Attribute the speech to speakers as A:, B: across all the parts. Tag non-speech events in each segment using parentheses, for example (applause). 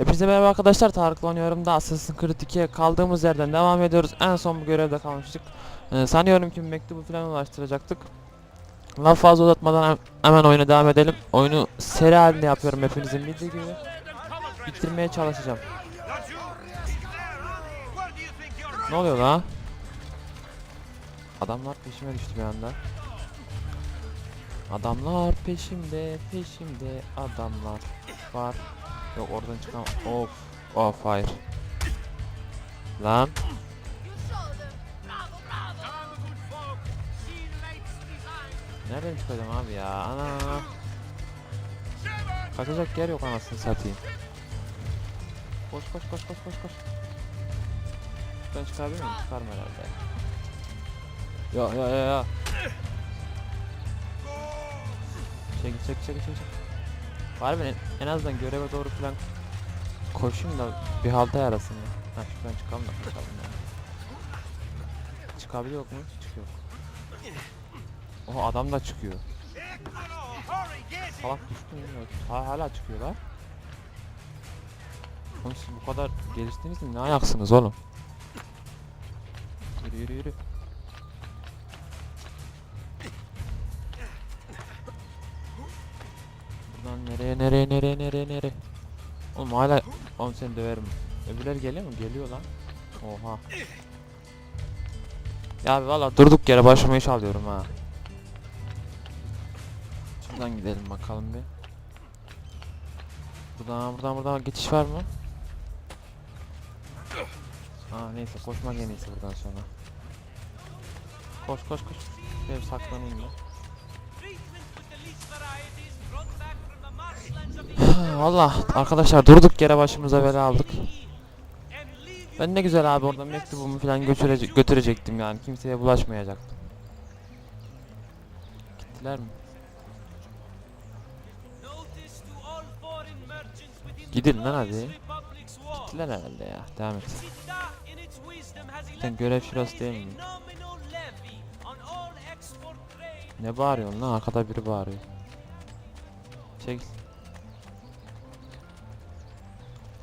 A: Hepinize merhaba arkadaşlar Tarık oynuyorum da Assassin's Creed 2'ye kaldığımız yerden devam ediyoruz. En son bu görevde kalmıştık. Ee, sanıyorum ki mektubu falan ulaştıracaktık. Laf fazla uzatmadan hem- hemen oyuna devam edelim. Oyunu seri halinde yapıyorum hepinizin bildiği gibi. Bitirmeye çalışacağım. Ne oluyor la? Adamlar peşime düştü bir anda. Adamlar peşimde, peşimde adamlar var. Yok oradan çıkam. Of. Of hayır. Lan. Nereden çıkacağım abi ya? Ana. Kaçacak yer yok anasını satayım. Koş koş koş koş koş koş. Ben çıkabilir miyim? Çıkarım herhalde. Ya ya ya ya. Çek çek çek çek çek. Var mı en, azından göreve doğru falan koşayım da bir halta yarasın ya. Ha şuradan çıkalım da çıkalım ya. Çıkabiliyor mu? Çıkıyor. Oha adam da çıkıyor. Salak düştü mü? Ha, hala çıkıyorlar. Oğlum siz bu kadar geliştiniz mi? Ne ayaksınız oğlum? Yürü yürü yürü. Nereye nereye nereye nereye? Oğlum hala oğlum seni döverim. Öbürler geliyor mu? Geliyor lan. Oha. Ya abi valla durduk yere başıma iş alıyorum ha. Şuradan gidelim bakalım bir. Buradan buradan buradan geçiş var mı? Aa neyse koşmak en iyisi buradan sonra. Koş koş koş. Şöyle saklanayım ben. Valla arkadaşlar durduk yere başımıza bela aldık. Ben ne güzel abi orada mektubumu falan götürecek götürecektim yani kimseye bulaşmayacaktım. Gittiler mi? Gidin lan hadi. Gittiler herhalde ya. Devam et. Sen görev şurası değil mi? Ne bağırıyorsun lan? Arkada biri bağırıyor. Çek.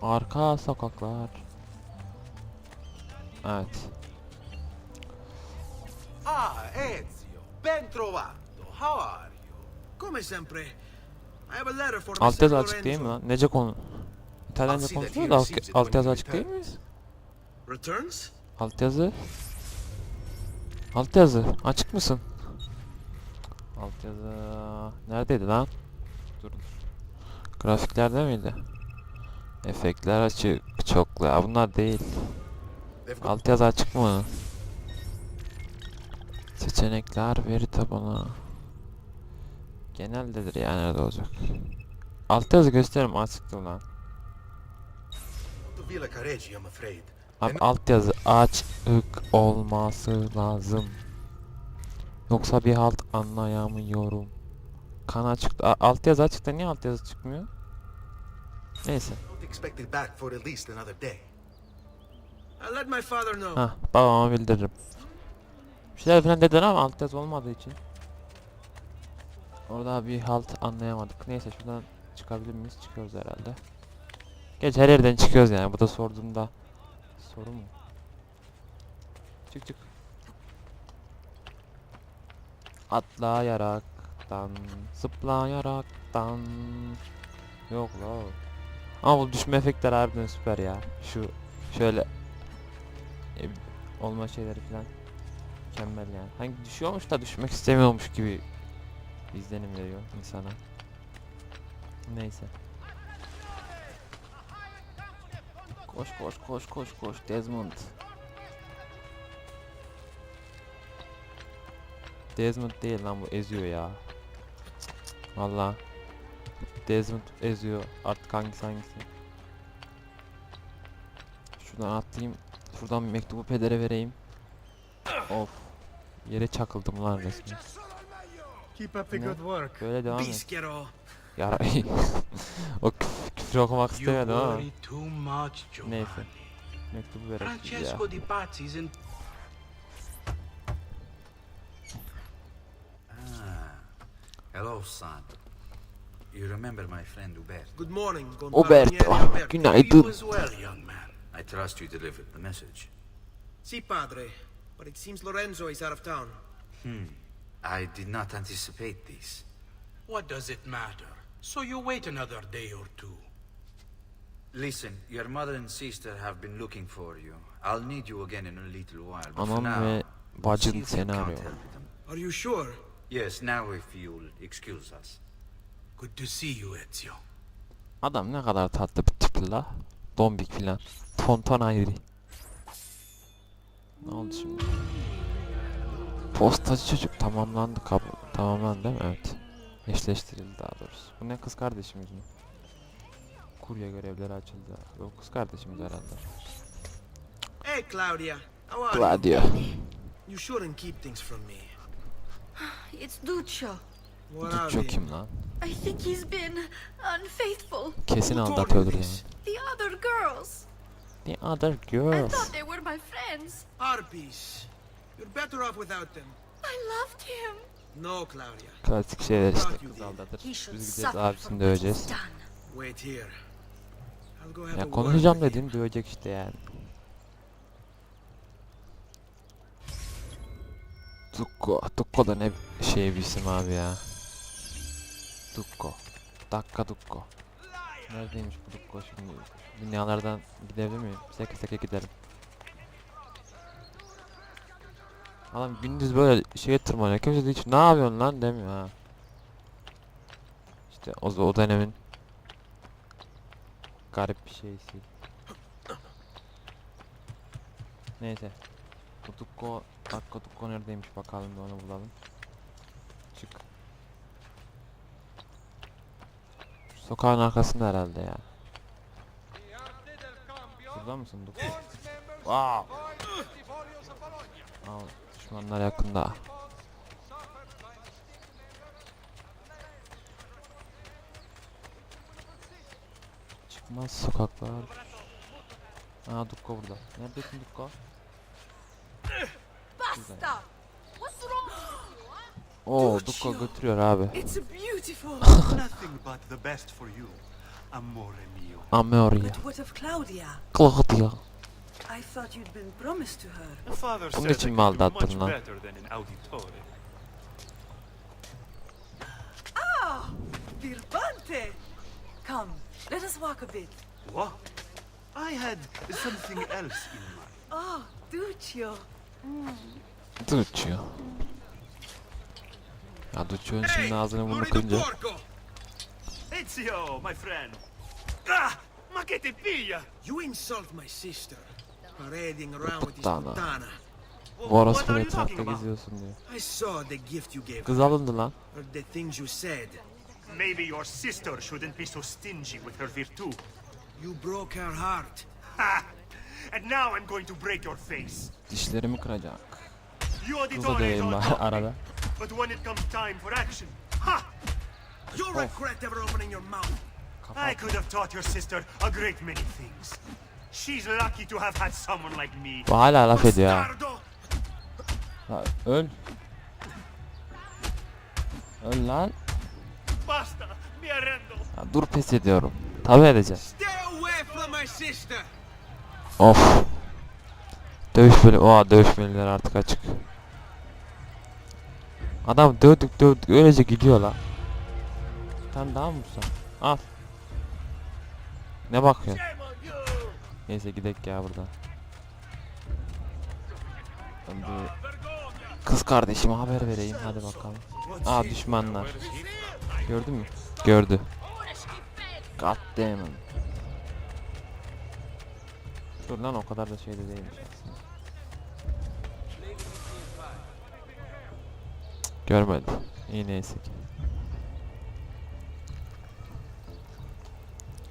A: Arka sokaklar. Evet.
B: Ah, Ezio, ben trovato. How are you? Come sempre. I have a letter for
A: Alt yazı açık değil mi lan? Nece konu? İtalyanca
B: that
A: konuşuyor da alt, alt yazı açık değil mi?
B: returns.
A: Alt yazı. Alt yazı. Açık mısın? Alt yazı. Neredeydi lan? Dur. Grafiklerde miydi? Efektler açık. Çoklu. Ya bunlar değil. Alt yazı açık mı? Seçenekler, veri tabanı. Geneldedir yani nerede olacak? Alt yazı gösteririm açıktı lan. Abi
B: Em-
A: alt yazı açık olması lazım. Yoksa bir halt anlayamıyorum. Kan açık. A- alt yazı açıkta niye alt yazı çıkmıyor? Neyse.
B: Don't expect it back for at least another day. I'll let my father know.
A: Ha babama bildiririm. Bir şeyler falan dediler ama alt yazı olmadığı için. Orada bir halt anlayamadık. Neyse şuradan çıkabilir miyiz? Çıkıyoruz herhalde. Geç her yerden çıkıyoruz yani. Bu da sorduğumda soru mu? Çık çık. Atlayaraktan, zıplayaraktan. Yok la. Ama bu düşme efektleri harbiden süper ya. Şu şöyle e, olma şeyleri falan mükemmel yani. Hangi düşüyormuş da düşmek istemiyormuş gibi izlenim veriyor insana. Neyse. Koş koş koş koş koş Desmond. Desmond değil lan bu eziyor ya. Valla. Desmond eziyor. Artık hangisi hangisi. Şuradan atlayayım. Şuradan bir mektubu pedere vereyim. Of. Yere çakıldım lan resmen.
C: Keep up the good work.
A: Böyle devam et. Yara (laughs) o küf- küfür okumak istemedim ama. Neyse. Mektubu verelim.
C: Francesco Di Pazzi's in...
B: Ah. Hello, son.
D: You remember my friend Hubert?
B: Good morning,
A: Uberto,
B: Compagnere Alberto.
A: günaydın.
C: He was well, young man.
D: I trust you delivered the message.
B: Si, padre. But it seems Lorenzo is out of town. Hmm.
D: I did not anticipate this.
C: What does it matter? So you wait another day or two.
D: Listen, your mother and sister have been looking for you. I'll need you again in a little while, but for
A: Anam
D: now,
A: ve bacın
D: see if you
A: seni
D: can't
A: arıyor.
D: help them.
B: Are you sure?
D: Yes, now if you'll excuse us.
C: Good to see you, Ezio.
A: Adam ne kadar tatlı bir tipli la. Dombik filan. Tonton ayrı. Ne oldu şimdi? Postacı çocuk tamamlandı kabul. Tamamlandı değil mi? Evet. Eşleştirildi daha doğrusu. Bu ne kız kardeşimiz mi? Kurye görevleri açıldı. Yok kız kardeşimiz herhalde.
B: Hey, Claudia. How are you? You shouldn't keep things from me. (sighs)
E: It's Duccio.
B: What are
A: Duccio
B: they?
A: kim lan?
E: I think he's been unfaithful.
A: Kesin
B: Who told
A: aldatıyordur
B: you
A: yani.
B: this?
E: The other girls.
A: The other
E: I
A: girls.
E: thought they were my friends.
B: Harpies. You're better off without them.
E: I loved him.
B: No, Claudia.
A: Klasik şeyler işte. Kız aldatır.
E: He should
A: Biz gideceğiz
E: suffer for
A: abisini
E: what
A: döveceğiz.
E: he's done.
B: Wait here. I'll go have a
A: Ya
B: word
A: konuşacağım
B: with him.
A: dedim dövecek işte yani. Dukko. Dukko da ne şey bir isim abi ya. Dukko. Dakika Dukko. Neredeymiş bu Dukko şimdi? Dünyalardan gidebilir miyim? Seke seke giderim. Adam gündüz böyle şeye tırmanıyor. Kimse de hiç ne yapıyorsun lan demiyor ha. İşte o, o dönemin garip bir şeysi. Neyse. Dukko, Dakika Dukko neredeymiş bakalım bir onu bulalım. Çık. Şu Sokağın arkasında herhalde ya. Burada mısın? Wow. Al, düşmanlar yakında. Çıkmaz sokaklar. Aa Dukko burada. Neredesin Dukko?
E: Basta! Wrong?
A: Oo Dukko götürüyor abi.
E: It's beautiful. (laughs)
F: Nothing but the best for you, amore mio.
A: Ameorya.
G: But what of Claudia?
A: Claudia.
G: I thought you'd been promised to her.
F: The father
A: Bunun için mi aldattın lan?
G: Ah, Birbante! Come, let us walk a bit.
F: What? I had something else in mind.
G: Ah, Duccio.
A: Duccio. Ya Duccio'nun şimdi ağzını
B: Morito
A: kırınca!
F: Ezio, my friend. Ah, ma che te piglia?
B: You insult my sister. Parading around with this.
F: Wh-
A: bu orospu etrafta geziyorsun diyor.
B: I saw the gift you gave
A: Kız alındı lan.
B: Heard the things you said.
F: Maybe your sister shouldn't be so stingy with her virtue.
B: You broke her heart.
F: Ha! And now I'm going to break your face.
A: Dişlerimi kıracak.
F: İs
A: döveyim arada.
F: But when it comes time for action, ha!
B: You'll regret ever opening your mouth.
F: I could have taught your sister a great many things. She's lucky to have had someone like me.
A: Bu hala laf ediyor ha. Ha, Öl. Öl lan.
F: Basta, mi arrendo.
A: Ya dur pes ediyorum. Tabi edeceğim.
B: Stay away from my sister!
A: Of. Dövüş böyle. Oha dövüşmeliler artık açık. Adam dövdük dövdük öylece gidiyor la. Sen daha mı? Al. Ne bakıyorsun? Neyse gidek ya buradan. Ben kız kardeşime haber vereyim hadi bakalım. Aa düşmanlar. Gördün mü? Gördü. God damn. Dur lan o kadar da şeyde değilmiş aslında. Görmedim. İyi neyse ki.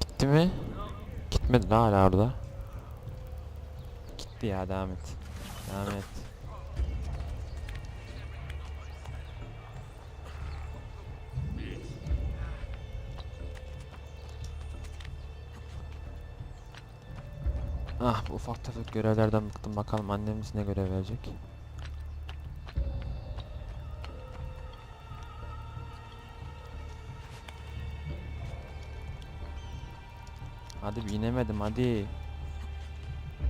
A: Gitti mi? Gitmedi la hala orada. Gitti ya devam et. Devam et. Ah bu ufak tefek görevlerden bıktım bakalım annemiz ne görev verecek. Hadi bir inemedim hadi.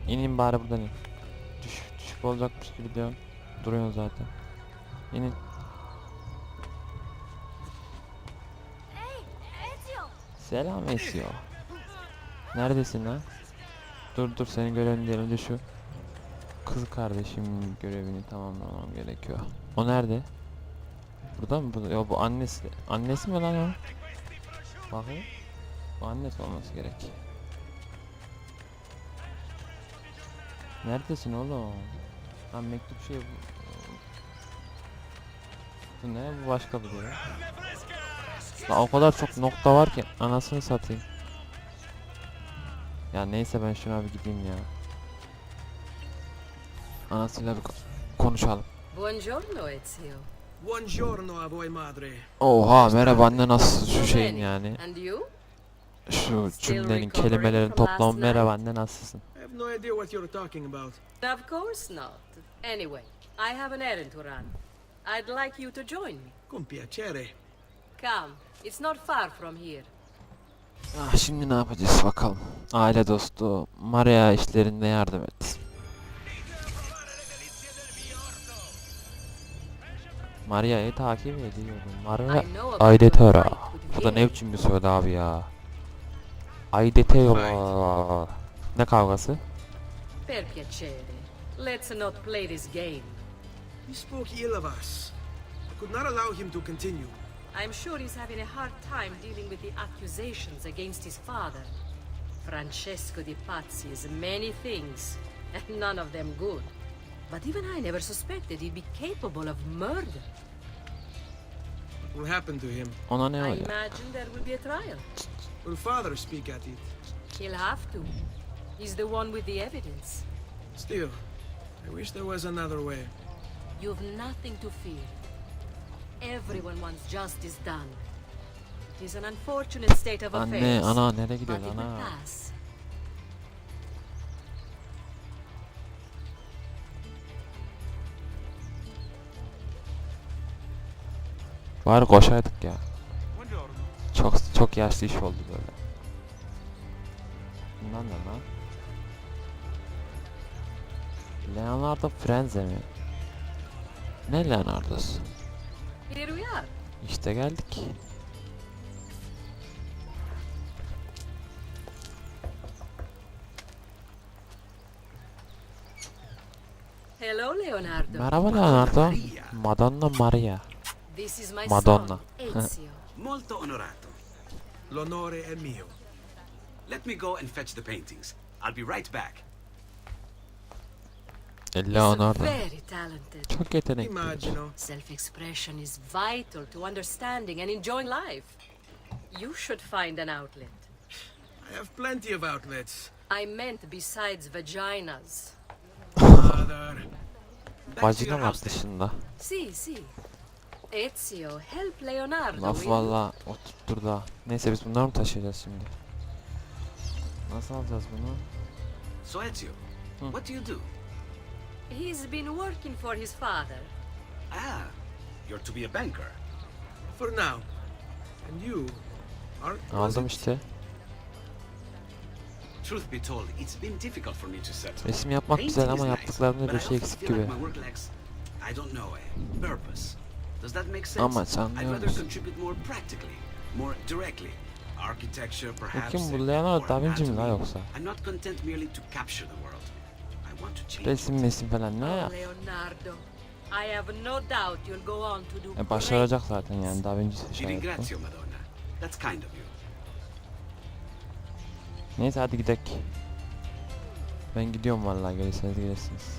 A: İnin bari buradan in. Düş, düşük olacakmış gibi diyorsun. Duruyorsun zaten. İnin.
E: Ezio!
A: Selam Esio. Neredesin lan? Dur dur seni görelim diye önce şu kız kardeşim görevini tamamlamam gerekiyor. O nerede? Burada mı? Burada. Yo bu annesi. Annesi mi lan o? Bakayım. Bu annesi olması gerek. Neredesin oğlum? Lan mektup şey bu. Bu ne? Bu başka biri ya. Lan o kadar çok nokta var ki anasını satayım. Ya neyse ben şuna bir gideyim ya. Anasıyla bir ko- konuşalım.
H: Buongiorno, Ezio.
B: Buongiorno a voi, madre.
A: Oha merhaba anne nasıl şu şeyin yani. Şu cümlenin kelimelerin toplamı merhaba anne nasılsın?
B: Have no idea what you're talking about.
H: Of course not. Anyway, I have an errand to run. I'd like you to join me.
B: Con piacere.
H: Come, it's not far from here.
A: Ah şimdi ne yapacağız bakalım. Aile dostu Maria işlerinde yardım et. Maria'yı takip ediyorum. Maria
H: with
A: Bu da ne biçim bir soyadı abi ya. Aydetera. Ne kavgası?
H: Per piacere. Let's not play this game.
B: He spoke ill of us. I could not allow him to continue.
H: I'm sure he's having a hard time dealing with the accusations against his father. Francesco Di Pazzi is many things, and none of them good. But even I never suspected he'd be capable of murder.
B: What will happen to him?
A: Ona ne
H: I
A: o ya?
H: imagine there will be a trial.
B: Will father speak at it?
H: He'll have to. He's the one with the evidence.
B: Still, I wish there was another way.
H: You've nothing to fear. Everyone wants justice done. It's an unfortunate state of
A: Anne,
H: affairs.
A: ana nereye
H: but it will
A: ana?
H: pass.
A: Bari koşaydık ya. Çok çok yaşlı iş oldu böyle. Bundan ne lan? Leonardo Frenze mi? Ne Leonardo'su?
H: Here we are.
A: İşte geldik.
H: Hello, Leonardo.
A: Merhaba Leonardo. Madonna Maria.
H: This is my
A: Madonna.
H: Ezio.
C: Molto onorato.
B: L'onore è mio.
C: Let me go and fetch the paintings. I'll be right back.
A: E
H: very talented.
A: Çok yetenekli.
H: Self-expression is vital to understanding and enjoying life. You should find an outlet.
B: I have plenty of outlets.
H: I meant besides vaginas.
A: Vajina var dışında.
H: Si, si. Ezio, help Leonardo.
A: Laf valla oturttur da. Neyse biz bunları mı taşıyacağız şimdi? Nasıl alacağız bunu?
C: So, Ezio, what do you do?
H: He's been working for his father.
C: Ah, you're to be a banker.
B: For now. And you are.
A: Aldım işte.
C: Truth be told, it's been difficult for me to settle.
A: Resim yapmak güzel ama
C: nice,
A: yaptıklarında
C: but
A: bir
C: I
A: şey eksik gibi.
C: my work lacks, I don't know, a purpose. Does that make sense?
A: Ama sen
C: I'd rather contribute more practically, more directly. Architecture, perhaps.
A: kim bu, Leonardo
C: or
A: da Vinci mi la
C: anatomy.
A: yoksa?
C: I'm not content merely to capture the world.
A: Resim
C: it.
A: resim falan ne
H: Oh,
A: ya?
H: Leonardo. I have no doubt you'll go on to do
A: E başaracak zaten yani Da Vinci
C: Ti
A: şey yaptı.
C: ringrazio, Madonna. That's kind of you.
A: Neyse hadi gidelim. Ben gidiyorum vallahi gelirseniz gelirsiniz.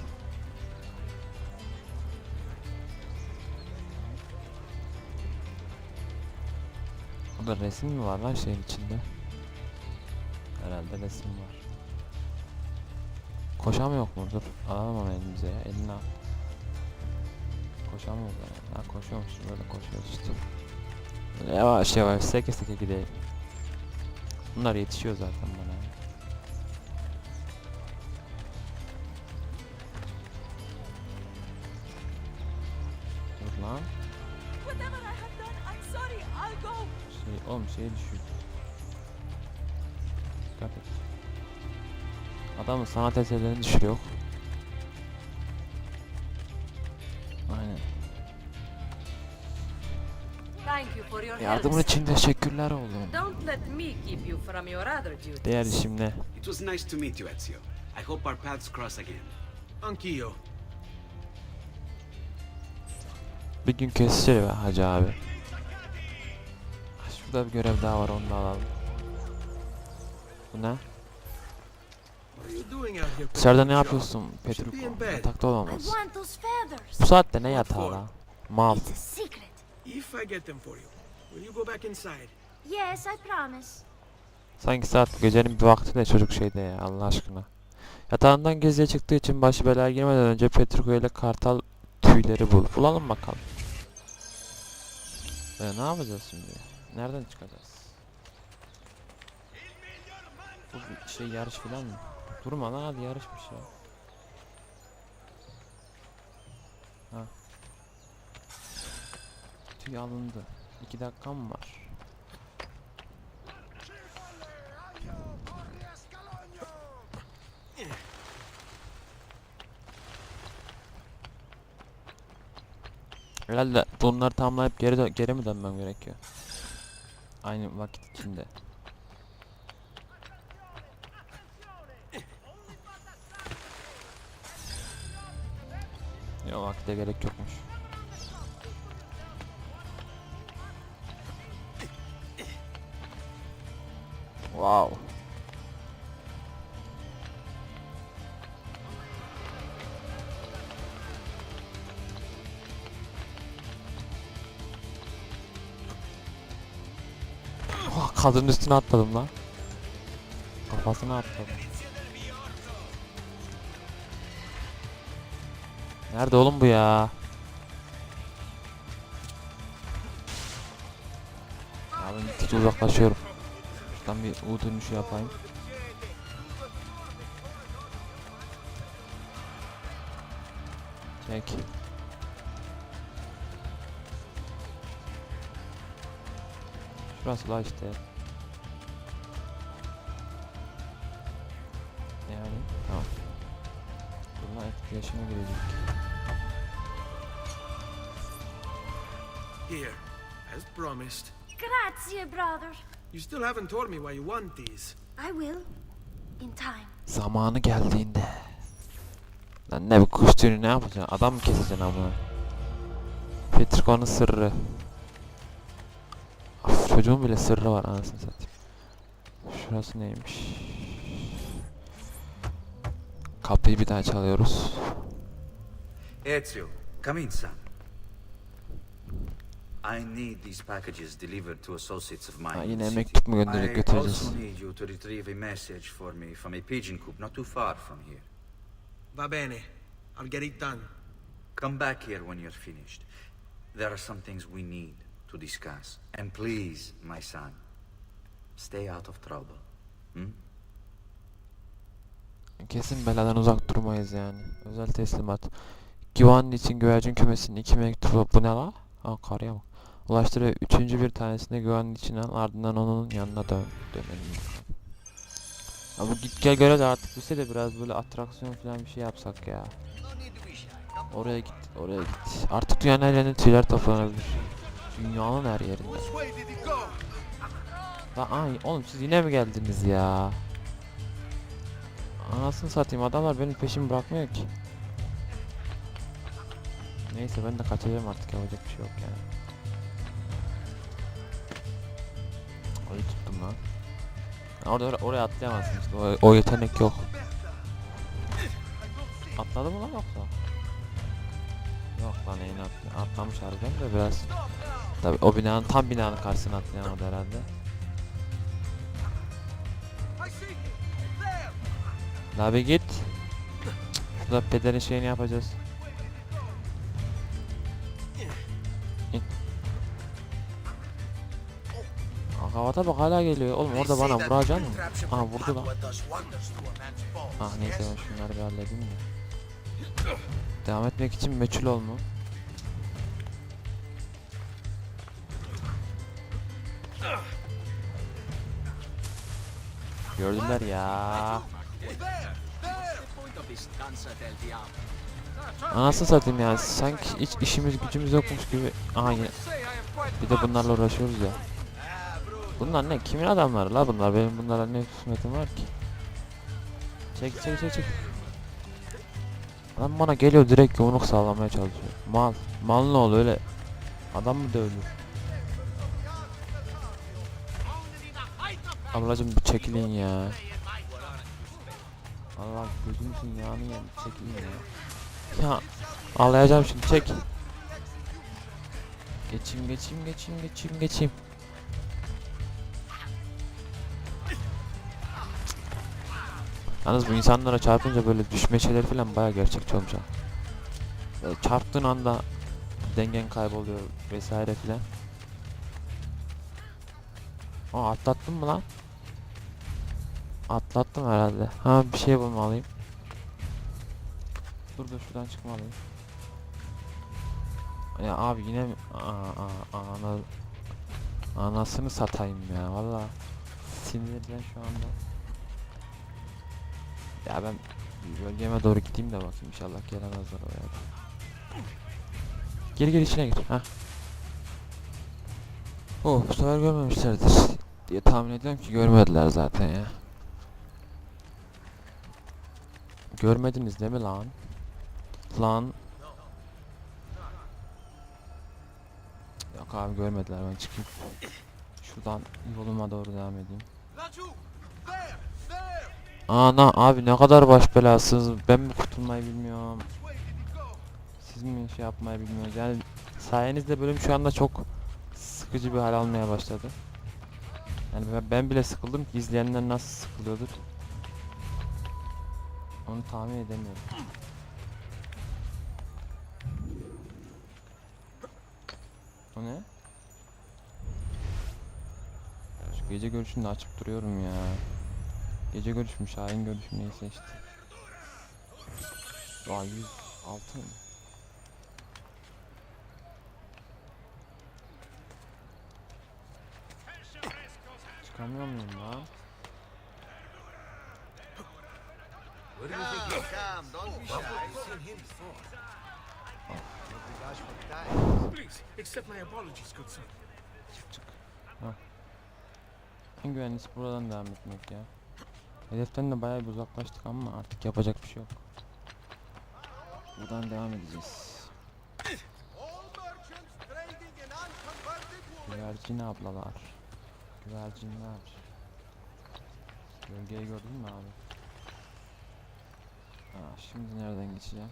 A: Burada resim mi var lan şeyin içinde? Herhalde resim var. Koşam yok mu? Dur alalım onu elimize ya. Elini al. Koşam yok yani. Ha koşuyormuş böyle koşuyoruz işte. Yavaş yavaş seke seke gidelim. Bunlar yetişiyor zaten bana. Dur lan. Şey, oğlum şeye düşüyor. Adamın sanat eserlerini düşürüyor. Aynen.
H: Thank you for your help.
A: Yardımın için teşekkürler oğlum.
H: Don't let me keep you from your other duties.
A: Diğer işimle.
I: It was nice to meet you, Ezio. I hope our paths cross again.
B: Anch'io.
A: Bir gün kesişir be hacı abi. Şurada bir görev daha var onu da alalım. Bu ne?
B: What are you doing out here?
A: Dışarıda ne yapıyorsun Petruko?
B: bed.
A: Yatakta
E: I
A: olamaz.
E: want those feathers.
A: Bu saatte ne yatağı la? Mal. Sanki saat gecenin bir vakti de çocuk şeyde ya Allah aşkına. Yatağından geziye çıktığı için başı belaya girmeden önce Petruko ile kartal tüyleri bul. Bulalım bakalım. E, ne yapacağız şimdi? Nereden çıkacağız? Bu bir şey yarış filan mı? Durma lan hadi yarışmış ya. Ha. Tüy alındı. 2 dakikam var. Herhalde bunları tamamlayıp geri geri mi dönmem gerekiyor? Aynı vakit içinde. Vakte gerek yokmuş. Wow. Oh, kadının üstüne atladım lan. Kafasına atladım. Nerede oğlum bu ya? Ya ben uzaklaşıyorum. Şuradan bir U dönüşü yapayım. Çek. Şurası la işte. Yani tamam. Bununla etkileşime girecek.
B: Here, as promised.
E: Grazie, brother.
B: You still haven't told me why you want these.
E: I will. In time.
A: Zamanı geldiğinde. Lan ne bu kuş tüyünü ne yapacaksın? Adam mı keseceksin ama? Petriko'nun sırrı. Of, çocuğun bile sırrı var anasını satayım. Şurası neymiş? Kapıyı bir daha çalıyoruz.
D: Ezio, come in, son. I need these packages delivered to associates of mine.
A: Ha,
D: in
A: yine mektup mu gönderecek
D: I
A: götüreceğiz?
D: also need you to retrieve a message for me from a pigeon coop not too far from here.
B: Va bene. I'll get it done.
D: Come back here when you're finished. There are some things we need to discuss. And please, my son, stay out of trouble. Hmm?
A: Kesin beladan uzak durmayız yani. Özel teslimat. Güvenli için güvercin kümesinin iki mektubu. Bu ne la? Aa karıya bak. Ulaştırıyor. Üçüncü bir tanesini güvenli için al. Ardından onun yanına dön. Dönelim. Ya bu git gel göre de artık bilse de biraz böyle atraksiyon falan bir şey yapsak ya. Oraya git, oraya git. Artık dünyanın her yerinde tüyler toplanabilir. Dünyanın her yerinde. Lan ay oğlum siz yine mi geldiniz ya? Anasını satayım adamlar benim peşimi bırakmıyor ki. Neyse ben de kaçacağım artık yapacak bir şey yok yani. Lan. Orada or- oraya atlayamazsın işte o, o yetenek yok. Atladı mı lan yoksa? Yok lan yine atla atlamış harbiden de biraz. Tabi o binanın tam binanın karşısına atlayamadı herhalde. La bir git. Şurada pederin şeyini yapacağız. Havada bak hala geliyor. Oğlum orada bana vuracaksın mı? Aa vurdu lan. Ah neyse ben şunları bir halledeyim de. Devam etmek için meçhul ol mu? Gördüler ya. Anasını satayım yani sanki hiç işimiz gücümüz yokmuş gibi. Aha yine. Bir de bunlarla uğraşıyoruz ya. Bunlar ne? Kimin adamları la bunlar? Benim bunlarla ne kısmetim var ki? Çek çek çek çek. Adam bana geliyor direkt yumruk sağlamaya çalışıyor. Mal. Mal ne oluyor öyle? Adam mı dövülür? Ablacım bir çekilin ya. Allah gözümsün yağını yem çekilin ya. Ya ağlayacağım şimdi çek. Geçeyim geçeyim geçeyim geçeyim geçeyim. Yalnız bu insanlara çarpınca böyle düşme şeyleri falan baya gerçekçi olmuş ha. Çarptığın anda dengen kayboluyor vesaire filan. Aa atlattın mı lan? Atlattım herhalde. Ha bir şey bulmalıyım. Dur dur şuradan çıkmalıyım. Ya abi yine mi? Aa, aa, ana, anasını satayım ya valla. Sinirden şu anda. Ya ben bölgeme doğru gideyim de bakayım inşallah gelemezler oraya. Geri geri içine gir. Ha. Oh bu sefer görmemişlerdir diye tahmin ediyorum ki görmediler zaten ya. Görmediniz değil mi lan? Lan. Yok abi görmediler ben çıkayım. Şuradan yoluma doğru devam edeyim. Ana abi ne kadar baş belasınız. Ben mi kurtulmayı bilmiyorum. Siz mi şey yapmayı bilmiyorsunuz. Yani sayenizde bölüm şu anda çok sıkıcı bir hal almaya başladı. Yani ben, bile sıkıldım ki izleyenler nasıl sıkılıyordur. Onu tahmin edemiyorum. O ne? Şu gece görüşünü açıp duruyorum ya. Gece görüşüm, Şahin görüşüm neyse işte. Aa 106 mı? Çıkamıyor muyum lan?
B: Where do you think he's Come, don't be shy. I've seen him before. Not the guys for time.
C: Please, accept my apologies, good sir.
A: En güvenlisi buradan devam etmek ya. Hedeften de bayağı bir uzaklaştık ama artık yapacak bir şey yok. Buradan devam edeceğiz. Güvercin ablalar. Güvercinler. Gölgeyi gördün mü abi? Aa, şimdi nereden geçeceğim?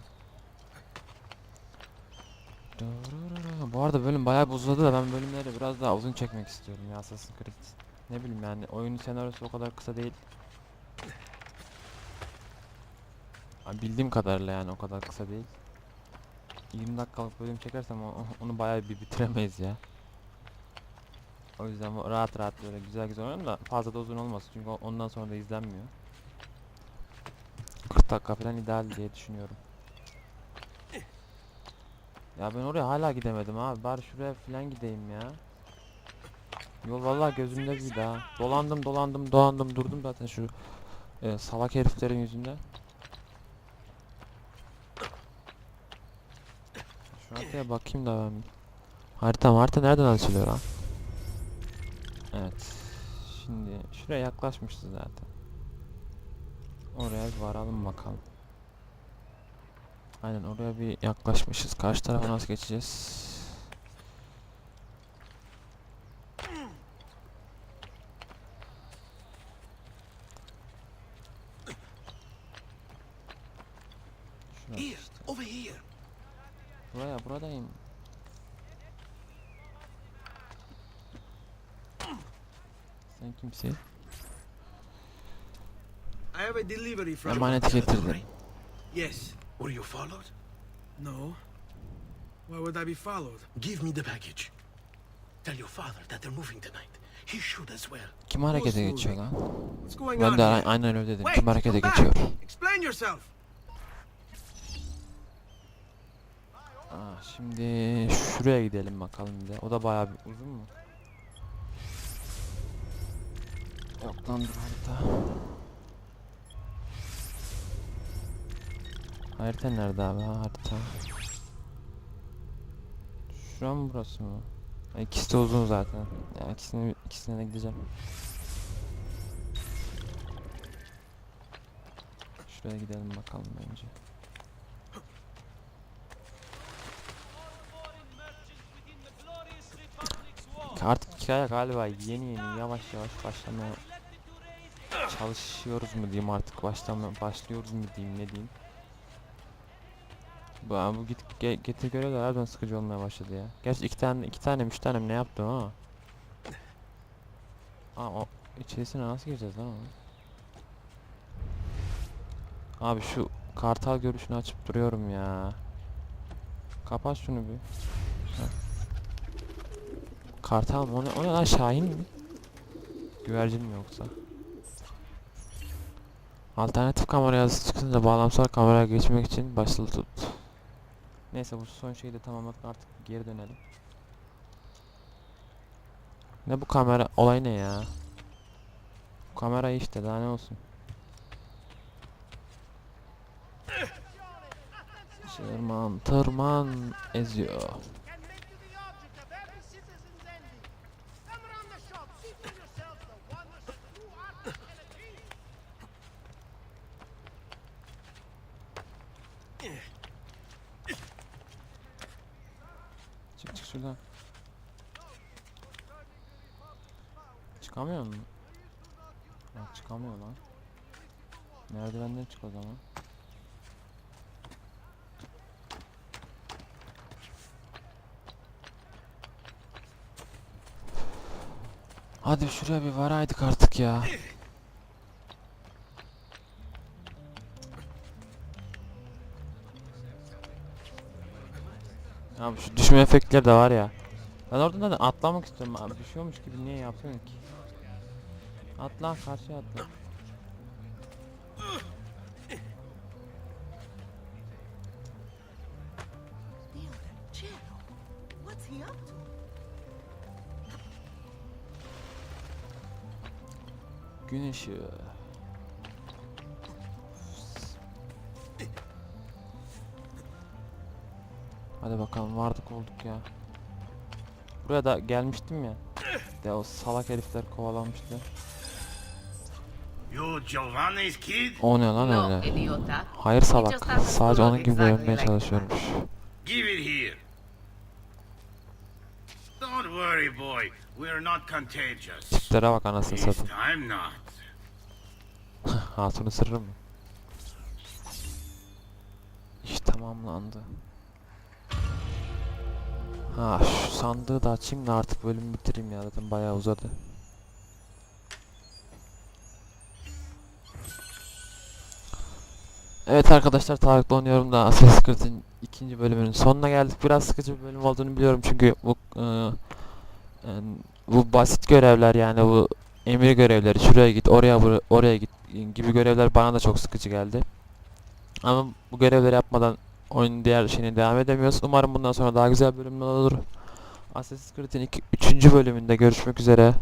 A: Bu arada bölüm bayağı uzadı da ben bölümleri biraz daha uzun çekmek istiyorum ya Assassin's Creed. Ne bileyim yani oyunun senaryosu o kadar kısa değil. Bildiğim kadarıyla yani o kadar kısa değil. 20 dakikalık bölüm çekersem (laughs) onu bayağı bir bitiremeyiz ya. O yüzden rahat rahat böyle güzel güzel oynayalım da fazla da uzun olmasın çünkü ondan sonra da izlenmiyor. 40 dakika falan ideal diye düşünüyorum. Ya ben oraya hala gidemedim abi. Bari şuraya falan gideyim ya. Yol vallahi gözümde bir daha. Dolandım dolandım dolandım durdum zaten şu e, salak heriflerin yüzünden. Şu haritaya bakayım da ben. Harita harita nereden açılıyor lan? Evet. Şimdi şuraya yaklaşmışız zaten. Oraya bir varalım bakalım. Aynen oraya bir yaklaşmışız. Karşı tarafa nasıl geçeceğiz? Şurası işte. Buraya buradayım. Sen kimsin?
B: I have a delivery from.
A: Emaneti getirdim.
B: Yes. Were you followed? No. Why would I be followed?
C: Give me the package. Tell your father that they're moving tonight. He should as well.
A: Kim harekete geçiyor lan?
B: What's going
A: Ben
B: on
A: de aynen öyle dedim.
B: Wait,
A: Kim harekete geçiyor?
B: back. Explain yourself.
A: Aa, şimdi şuraya gidelim bakalım bir de. O da bayağı bir uzun mu? Yok lan dur harita. Harita nerede abi? Ha harita. Şu an burası mı? İkisi de uzun zaten. Ya ikisini ikisine de gideceğim. Şuraya gidelim bakalım bence. Hikaye galiba yeni yeni yavaş yavaş başlamaya çalışıyoruz mu diyeyim artık başlama başlıyoruz mu diyeyim ne diyeyim. Bu, bu git ge, getir görevler harbiden sıkıcı olmaya başladı ya. Gerçi iki tane iki tane üç tane ne yaptım ama. Aa o içerisine nasıl gireceğiz lan onu? Abi şu kartal görüşünü açıp duruyorum ya. Kapat şunu bir. Heh. Kartal mı? O ne, o ne lan Şahin mi? Güvercin mi yoksa? Alternatif kamera yazısı çıkınca bağlamsal kameraya geçmek için basılı tut. Neyse bu son şeyi de tamamladık artık geri dönelim. Ne bu kamera olay ne ya? Bu kamera işte daha ne olsun. Tırman tırman eziyor.
B: Can make you the object of every citizen's envy. Come around the shop, see for yourselves the wonders of true art and achieve.
A: Çık çık şuradan. Çıkamıyor mu? Ha, çıkamıyor lan. Merdivenden çık o zaman. Hadi şuraya bir varaydık artık ya. Abi şu düşme efektleri de var ya. Ben oradan da atlamak istiyorum abi. Düşüyormuş gibi niye yapıyorsun ki? Atla karşıya atla. Gün ışığı. Hadi bakalım vardık olduk ya. Buraya da gelmiştim ya. De o salak herifler kovalamıştı.
C: You Giovanni's kid?
A: O ne lan
H: No,
A: öyle? Hayır
H: just
A: salak. Sadece onun gibi görünmeye çalışıyormuş.
C: Give it here. Don't worry, boy. We're not contagious.
A: Tiplere bak anasını satayım.
C: time not. (laughs)
A: Hatun ısırır mı? İş tamamlandı. Ha şu sandığı da açayım da artık bölümü bitireyim ya zaten bayağı uzadı. Evet arkadaşlar Tarık'la oynuyorum da Assassin's Creed'in ikinci bölümünün sonuna geldik. Biraz sıkıcı bir bölüm olduğunu biliyorum çünkü bu ıı, ıı, bu basit görevler yani bu emir görevleri şuraya git oraya bur- oraya git gibi görevler bana da çok sıkıcı geldi. Ama bu görevleri yapmadan oyunun diğer şeyine devam edemiyoruz. Umarım bundan sonra daha güzel bölümler olur. Assassin's Creed'in 3. bölümünde görüşmek üzere.